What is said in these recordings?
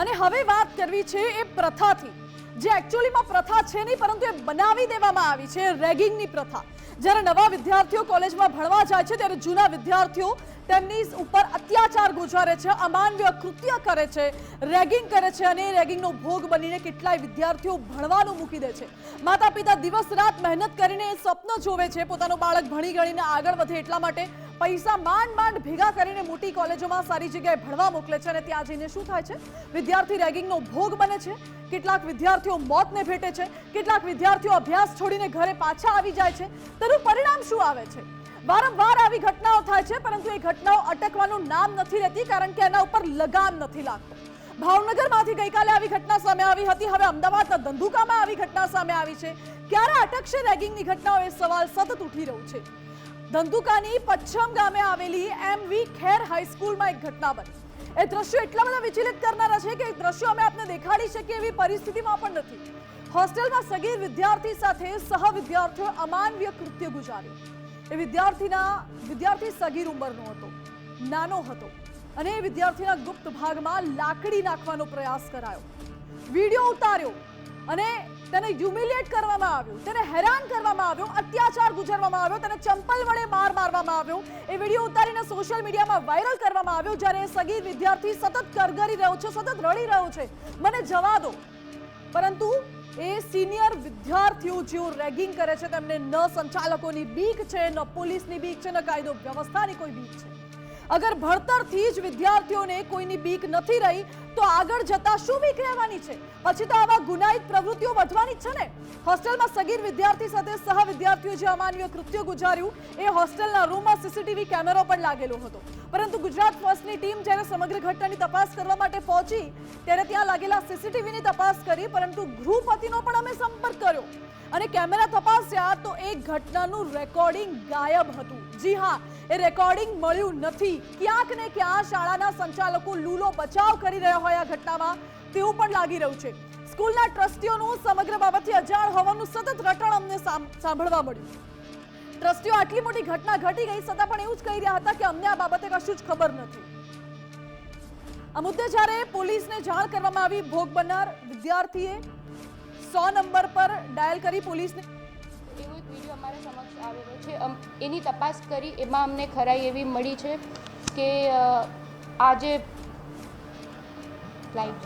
અને હવે વાત કરવી છે એ પ્રથાથી. જે એકચ્યુઅલીમાં પ્રથા છે નહીં, પરંતુ એ બનાવી દેવામાં આવી છે રેગિંગની પ્રથા. જ્યારે નવા વિદ્યાર્થીઓ કોલેજમાં ભણવા જાય છે, ત્યારે જૂના વિદ્યાર્થીઓ તેમની ઉપર અત્યાચાર ગુજારે છે અમાનવીય કૃત્ય કરે છે રેગિંગ કરે છે અને એ રેગિંગનો ભોગ બનીને કેટલાય વિદ્યાર્થીઓ ભણવાનું મૂકી દે છે. માતા પિતા દિવસ રાત મહેનત કરીને એ સ્વપ્ન જોવે છે, પોતાનું બાળક ભણી ગણીને આગળ વધે એટલા માટે પૈસા માંડ માંડ ભેગા કરીને મોટી કોલેજોમાં સારી જગ્યાએ ભણવા મોકલે છે અને ત્યાં જઈને શું થાય છે? વિદ્યાર્થી રેગિંગનો ભોગ બને છે. કેટલાક વિદ્યાર્થીઓ મોતને ભેટે છે. કેટલાક વિદ્યાર્થીઓ અભ્યાસ છોડીને ઘરે પાછા આવી જાય છે. તેનું પરિણામ શું આવે છે? વારંવાર આવી ઘટનાઓ થાય છે, પરંતુ એ ઘટનાઓ અટકવાનું નામ નથી રહેતી કારણ કે એના ઉપર લગામ નથી લાગતો. ભાવનગરમાંથી ગઈકાલે આવી ઘટના સામે આવી હતી. હવે અમદાવાદના ધંધુકામાં આવી ઘટના સામે આવી છે. ક્યારે અટકશે રેગિંગની ઘટનાઓ એ સવાલ સતત ઉઠી રહ્યું છે. ધંધુકાની પચ્છમ ગામે આવેલી એમ વી ખેર હાઈસ્કૂલમાં એક ઘટના બની. એ દ્રશ્યો એટલા બધા વિચલિત કરનારા છે કે એ દ્રશ્યો અમે આપને દેખાડી શકીએ એવી પરિસ્થિતિમાં પણ નથી. હોસ્ટેલમાં સગીર વિદ્યાર્થી સાથે સહ વિદ્યાર્થીઓ અમાનવીય કૃત્ય ગુજાર્યું. એ વિદ્યાર્થીના વિદ્યાર્થી સગીર ઉંમરનો હતો, નાનો હતો અને એ વિદ્યાર્થીના ગુપ્ત ભાગમાં લાકડી નાખવાનો પ્રયાસ કરાયો. વીડિયો ઉતાર્યો અને તેને હ્યુમિલિયેટ કરવામાં આવ્યું, તેને હેરાન કરવામાં આવ્યો, અત્યાચાર ગુજરવામાં આવ્યો, તેને ચંપલ વડે માર મારવામાં આવ્યો. એ વીડિયો ઉતારીને સોશિયલ મીડિયામાં વાયરલ કરવામાં આવ્યો, જ્યારે એ સગીર વિદ્યાર્થી સતત કરગરી રહ્યો છે, સતત રડી રહ્યો છે. મને જવા દો. પરંતુ એ સિનિયર વિદ્યાર્થીઓ જેઓ રેગિંગ કરે છે, તેમને ન સંચાલકોની બીક છે, ન પોલીસની બીક છે, ન કાયદો વ્યવસ્થાની કોઈ બીક છે. અગર ભણતરથી જ વિદ્યાર્થીઓને કોઈની બીક નથી રહી, તો આગળ જતા શું બીક રહેવાની છે? પછી તો આવા ગુનાહિત પ્રવૃત્તિઓ વધવાની જ છે ને? હોસ્ટેલમાં સગીર વિદ્યાર્થી સાથે સહ વિદ્યાર્થીઓ જે અમાનવીય કૃત્ય ગુજાર્યું, એ હોસ્ટેલના રૂમમાં સીસીટીવી કેમેરો પણ લાગેલો હતો. પરંતુ ગુજરાત ફર્સ્ટની ટીમ જ્યારે સમગ્ર ઘટનાની તપાસ કરવા માટે પહોંચી, ત્યારે ત્યાં લાગેલા સીસીટીવીની તપાસ કરી, પરંતુ ગૃહપતિનો પણ અમે સંપર્ક કર્યો. અને કેમેરા તપાસ્યા તો એ ઘટનાનું રેકોર્ડિંગ ગાયબ હતું. જી હા, એ રેકોર્ડિંગ મળ્યું નથી. ક્યાંક ને ક્યાં શાળાના સંચાલકો લૂલો બચાવ કરી રહ્યા હોય આ ઘટનામાં, તેવું પણ લાગી રહ્યું છે. સ્કૂલના ટ્રસ્ટીઓનું સમગ્ર બાબતથી અજાણ હોવાનું સતત રટણ અમને સાંભળવા મળ્યું. ટ્રસ્ટીઓ આટલી મોટી ઘટના ઘટી ગઈ છતાં પણ એવું જ કહી રહ્યા હતા કે અમને આ બાબતે કશું જ ખબર નથી. આ મુદ્દે જ્યારે પોલીસને જાણ કરવામાં આવી, ભોગ બનનાર વિદ્યાર્થીએ સો નંબર પર ડાયલ કરી પોલીસને એવો એક વીડિયો અમારા સમક્ષ આવેલો છે. એની તપાસ કરી એમાં અમને ખરાઈ એવી મળી છે કે આજે લાઈટ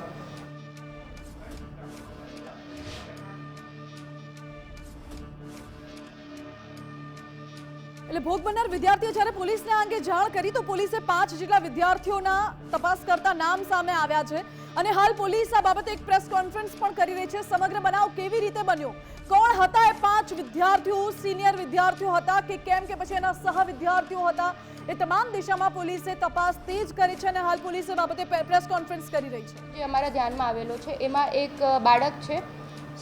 એટલે ભોગ બનનાર વિદ્યાર્થીઓ જ્યારે પોલીસને આ જાણ કરી, તો પોલીસે પાંચ જેટલા વિદ્યાર્થીઓના તપાસ કરતા નામ સામે આવ્યા છે. અને હાલ પોલીસ આ બાબતે એક પ્રેસ કોન્ફરન્સ પણ કરી રહી છે. સમગ્ર બનાવ કેવી રીતે બન્યો? કોણ હતા એ પાંચ વિદ્યાર્થીઓ? સિનિયર વિદ્યાર્થીઓ હતા કે કેમ કે પછી એના સહ વિદ્યાર્થીઓ હતા? એ તમામ દિશામાં પોલીસે તપાસ તેજ કરી છે અને હાલ પોલીસે બાબતે પ્રેસ કોન્ફરન્સ કરી રહી છે. જે અમારા ધ્યાનમાં આવેલો છે, એમાં એક બાળક છે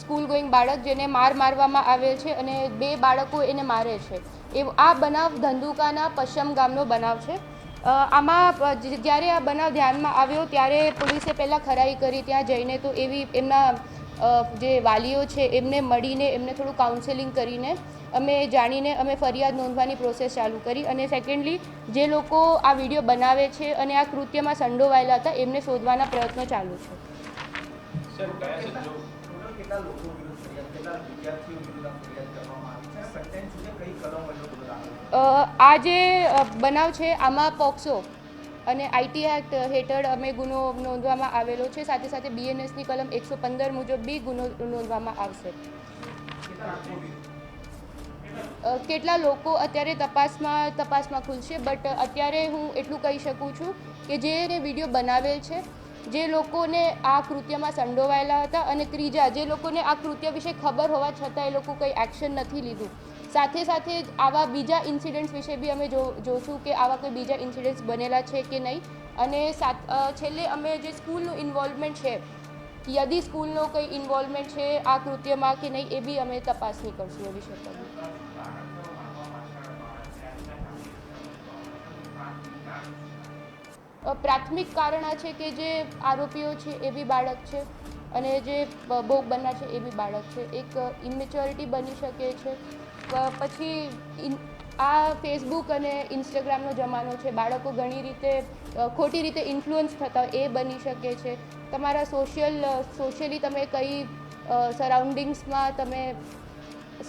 સ્કૂલ ગોઈંગ બાળક જેને માર મારવામાં આવેલ છે અને બે બાળકો એને મારે છે. એ આ બનાવ ધંધુકાના પશ્ચિમ ગામનો બનાવ છે. આમાં જ્યારે આ બનાવ ધ્યાનમાં આવ્યો ત્યારે પોલીસે પહેલાં ખરાઈ કરી, ત્યાં જઈને તો એવી એમના જે વાલીઓ છે એમને મળીને એમને થોડું કાઉન્સેલિંગ કરીને અમે જાણીને અમે ફરિયાદ નોંધવાની પ્રોસેસ ચાલુ કરી અને સેકન્ડલી જે લોકો આ વીડિયો બનાવે છે અને આ કૃત્યમાં સંડોવાયેલા હતા, એમને શોધવાના પ્રયત્નો ચાલુ છે. કેટલા લોકો વિરુદ્ધ ફરિયાદ કેટલા વિદ્યાર્થીઓ વિરુદ્ધ ફરિયાદ કરવામાં આવી છે? કન્ટેન્ટ છે? કઈ કલમ? અ, આ જે બનાવ છે આમાં પોક્સો અને આઈટી એક્ટ હેઠળ અમે ગુનો નોંધવામાં આવેલો છે. સાથે સાથે બીએનએસની કલમ એકસો પંદર મુજબ બી ગુનો નોંધવામાં આવશે. કેટલા લોકો કેટલા લોકો અત્યારે તપાસમાં તપાસમાં ખુલશે બટ અત્યારે હું એટલું કહી શકું છું કે જેને વીડિયો બનાવેલ છે જે લોકોને આ કૃત્યમાં સંડોવાયેલા હતા અને ત્રીજા, જે લોકોને આ કૃત્ય વિશે ખબર હોવા છતાં એ લોકો કંઈ એક્શન નથી લીધું. સાથે સાથે જ આવા બીજા ઇન્સિડન્ટ્સ વિશે બી અમે જોશું કે આવા કોઈ બીજા ઇન્સિડન્ટ્સ બનેલા છે કે નહીં. અને છેલ્લે અમે જે સ્કૂલનું ઇન્વોલ્વમેન્ટ છે, યદી સ્કૂલનો કંઈ ઇન્વોલ્વમેન્ટ છે આ કૃત્યમાં કે નહીં એ બી અમે તપાસણી કરશું એ વિશે પ્રાથમિક કારણ આ છે કે જે આરોપીઓ છે એ બી બાળક છે અને જે ભોગ બનનાર છે એ બી બાળક છે. એક ઇમેચ્યોરિટી બની શકે છે. પછી આ ફેસબુક અને ઇન્સ્ટાગ્રામનો જમાનો છે. બાળકો ઘણી રીતે ખોટી રીતે ઇન્ફ્લુઅન્સ થતા એ બની શકે છે. તમારા સોશિયલ સોશિયલી તમે કઈ સરાઉન્ડિંગ્સમાં તમે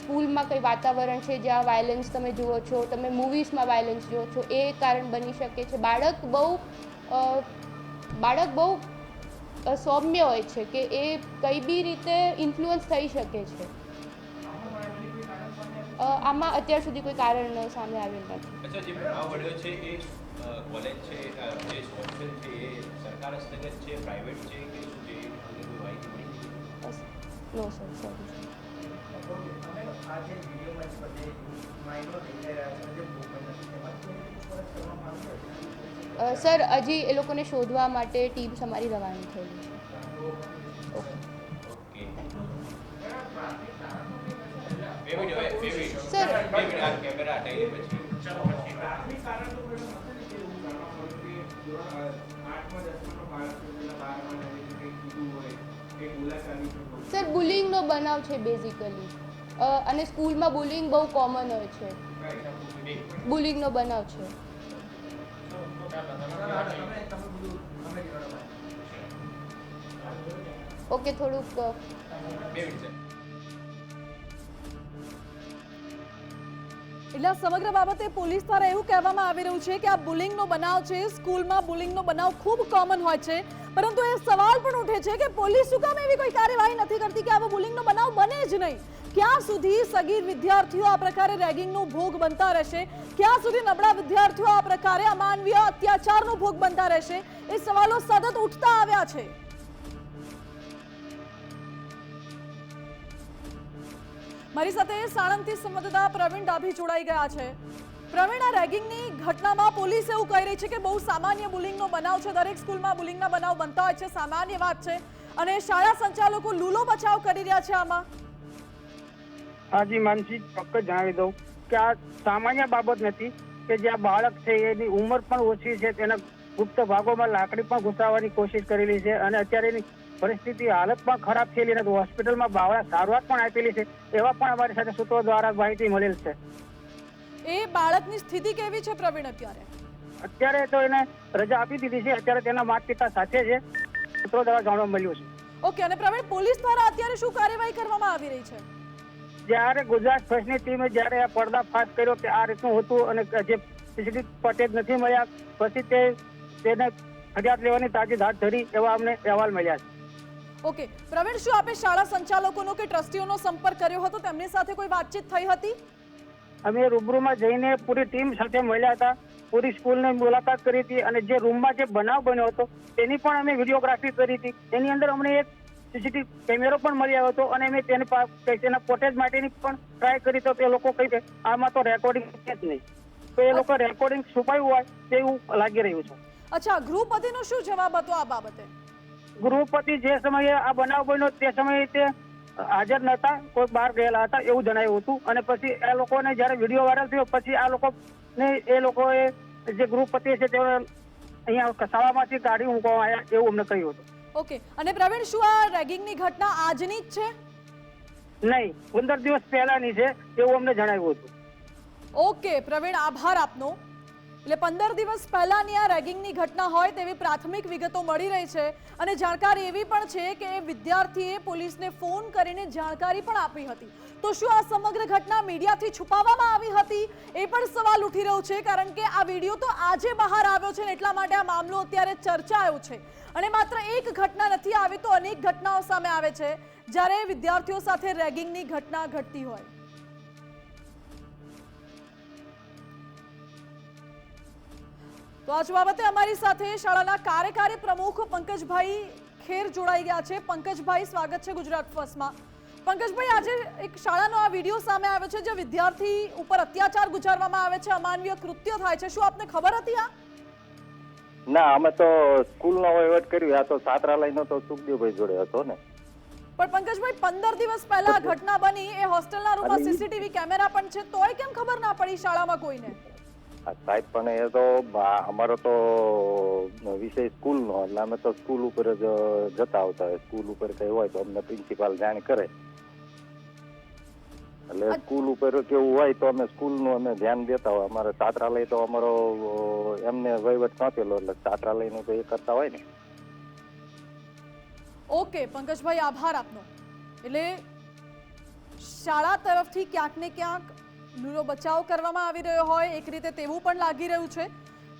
સ્કૂલમાં કંઈ વાતાવરણ છે જ્યાં વાયલન્સ તમે જુઓ છો તમે મૂવીઝમાં વાયલન્સ જુઓ છો એ કારણ બની શકે છે. બાળક બહુ બાળક બહુ સૌમ્ય હોય છે કે એ કઈ બી રીતે ઇન્ફ્લુઅન્સ થઈ શકે છે. આમાં અત્યાર સુધી કોઈ કારણ સામે આવ્યું નથી. અચ્છા જે છે એ કોલેજ છે જે હોસ્ટેલ છે એ સરકાર હસ્તગત છે પ્રાઇવેટ છે કે શું છે? એ અંગે કોઈ માહિતી મળી છે? બસ નો સર સોરી સર હજી એ લોકોને શોધવા માટે ટીમ અમારી રવાની થયેલી છે. સર. સર બુલિંગનો બનાવ છે બેઝિકલી અને સ્કૂલમાં બુલિંગ બહુ કોમન હોય છે. બુલિંગનો બનાવ છે. ઓકે થોડુંક એટલે સમગ્ર બાબતે પોલીસ દ્વારા એવું કહેવામાં આવી રહ્યું છે કે આ બુલિંગનો બનાવ છે, સ્કૂલમાં બુલિંગનો બનાવ ખૂબ કોમન હોય છે. પરંતુ એ સવાલ પણ ઉઠે છે કે પોલીસ શું કામ એવી કોઈ કાર્યવાહી નથી કરતી કે આવો બુલિંગનો બનાવ બને જ નહીં. ક્યાં સુધી સગીર વિદ્યાર્થીઓ આ પ્રકારે રેગિંગનો ભોગ બનતા રહેશે? ક્યાં સુધી નબળા વિદ્યાર્થીઓ આ પ્રકારે અમાનવીય અત્યાચારનો ભોગ બનતા રહેશે? એ સવાલો સતત ઉઠતા આવ્યા છે. મારી સાથે સાણંદથી સંવાદદાતા પ્રવીણ ડાભી જોડાઈ ગયા છે. પ્રવીણ, આ રેગિંગની ઘટનામાં પોલીસ એવું કહી રહી છે કે બહુ સામાન્ય બુલિંગનો બનાવ છે. દરેક સ્કૂલમાં બુલિંગના બનાવ બનતા હોય છે, સામાન્ય વાત છે. અને શાળા સંચાલકો લૂલો બચાવ કરી રહ્યા છે આમાં. હાજી માનસી ચોક્કસ જણાવી દઉં કે આ સામાન્ય બાબત નથી કે જે આ બાળક છે એની ઉંમર પણ ઓછી છે તેના ગુપ્ત ભાગોમાં લાકડી પણ ઘુસાવવાની કોશિશ કરેલી છે અને અત્યારે એની પરિસ્થિતિ હાલત પણ ખરાબ થયેલી નથી હોસ્પિટલમાં બાવળા સારવાર પણ આપેલી છે એવા પણ અમારી સાથે સૂત્રો દ્વારા માહિતી મળેલ છે. એ બાળકની સ્થિતિ કેવી છે પ્રવીણ અત્યારે? અત્યારે તો એને રજા આપી દીધી છે અત્યારે તેના માતા પિતા સાથે છે સૂત્રો દ્વારા જાણવા મળ્યું છે. ઓકે અને પ્રવીણ પોલીસ દ્વારા અત્યારે શું કાર્યવાહી કરવામાં આવી રહી છે? જ્યારે ગુજરાત ફર્સ્ટની ટીમે જ્યારે આ પડદાફાશ કર્યો કે આ રીતનું હતું અને જે સીસીટીવી પટેલ નથી મળ્યા પછી તે તેને ફરિયાદ લેવાની તાજી ધાર ધરી એવા અમને અહેવાલ મળ્યા છે. ઓકે પ્રવીણ શું આપે શાળા સંચાલકોનો કે ટ્રસ્ટીઓનો સંપર્ક કર્યો હતો? તેમની સાથે કોઈ વાતચીત થઈ હતી? અમે રૂબરૂમાં જઈને પૂરી ટીમ સાથે મળ્યા હતા પૂરી સ્કૂલની મુલાકાત કરી હતી અને જે રૂમમાં જે બનાવ બન્યો હતો તેની પણ અમે વિડીયોગ્રાફી કરી હતી. તેની અંદર અમને એક સીસીટીવી કેમેરો પણ મળી આવ્યો હતો અને મેં તેને તેના ફોટેજ માટેની પણ ટ્રાય કરી તો તે લોકો કહી દે આમાં તો રેકોર્ડિંગ છે જ નહીં. તો એ લોકો રેકોર્ડિંગ છુપાયું હોય તેવું લાગી રહ્યું છે. અચ્છા ગૃહપતિનો શું જવાબ હતો આ બાબતે? ગૃહપતિ જે સમયે આ બનાવ બન્યો તે સમયે તે હાજર નહોતા કોઈ બહાર ગયેલા હતા એવું જણાવ્યું હતું. અને પછી એ લોકોને જ્યારે વીડિયો વાયરલ થયો પછી આ લોકો ને એ લોકોએ જે ગૃહપતિ છે તેઓ અહીંયા કસાવામાંથી કાઢી મૂકવામાં આવ્યા એવું અમને કહ્યું હતું. ઓકે. અને પ્રવીણ શું આ રેગિંગની ઘટના આજની જ છે? નહીં પંદર દિવસ પહેલાની છે એવું અમને જણાવ્યું હતું. ઓકે પ્રવીણ આભાર આપનો. એટલે પંદર દિવસ પહેલાની આ રેગિંગની ઘટના હોય તેવી પ્રાથમિક વિગતો મળી રહી છે. અને જાણકારી એવી પણ છે કે વિદ્યાર્થીએ પોલીસને ફોન કરીને જાણકારી પણ આપી હતી. તો શું આ સમગ્ર ઘટના મીડિયાથી છુપાવવામાં આવી હતી? એ પણ સવાલ ઉઠી રહ્યો છે, કારણ કે આ વીડિયો તો આજે બહાર આવ્યો છે એટલા માટે આ મામલો અત્યારે ચર્ચાયો છે. અને માત્ર એક ઘટના નથી આવી, તો અનેક ઘટનાઓ સામે આવે છે. જ્યારે વિદ્યાર્થીઓ સાથે રેગિંગની ઘટના ઘટતી હોય. તો આજ બાબતે અમારી સાથે શાળાના કાર્યકારી પ્રમુખ પંકજભાઈ ખેર જોડાઈ ગયા છે. પંકજભાઈ સ્વાગત છે ગુજરાત ફર્સ્ટમાં. પંકજભાઈ આજે એક શાળાનો આ વીડિયો સામે આવ્યો છે જે વિદ્યાર્થી ઉપર અત્યાચાર ગુજારવામાં આવે છે અમાનવીય કૃત્ય થાય છે. શું આપને ખબર હતી આ? ના અમે તો સ્કૂલનો વહીવટ કર્યું. આ તો છાત્રાલયનો તો સુખદેવભાઈ જોડે હતો ને. પણ પંકજભાઈ પંદર દિવસ પહેલા ઘટના બની. એ હોસ્ટેલના રૂમમાં સીસીટીવી કેમેરા પણ છે. તોય કેમ ખબર ના પડી શાળામાં કોઈને? સાહેબ પણ એ તો અમારો તો વિષય સ્કૂલનો એટલે અમે તો સ્કૂલ ઉપર જ જતા આવતા હોય. સ્કૂલ ઉપર કઈ હોય તો અમને પ્રિન્સિપાલ જાણ કરે. એટલે સ્કૂલ ઉપર કેવું હોય તો અમે સ્કૂલનું અમે ધ્યાન દેતા હોય. અમારે છાત્રાલય તો અમારો એમને વહીવટ સોંપેલો એટલે છાત્રાલયનું તો એ કરતા હોય ને. ઓકે પંકજભાઈ આભાર આપનો. એટલે શાળા તરફથી ક્યાંક ને ક્યાંક લૂલો બચાવ કરવામાં આવી રહ્યો હોય, એક રીતે તેવું પણ લાગી રહ્યું છે.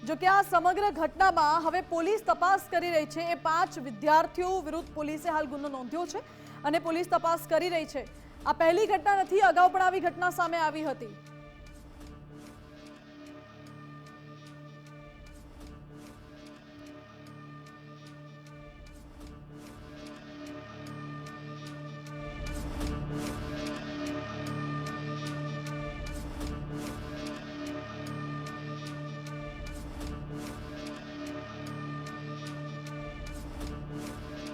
જો કે આ સમગ્ર ઘટનામાં હવે પોલીસ તપાસ કરી રહી છે. એ પાંચ વિદ્યાર્થીઓ વિરુદ્ધ પોલીસે હાલ ગુનો નોંધ્યો છે અને પોલીસ તપાસ કરી રહી છે. આ પહેલી ઘટના નથી, અગાઉ પણ આવી ઘટના સામે આવી હતી.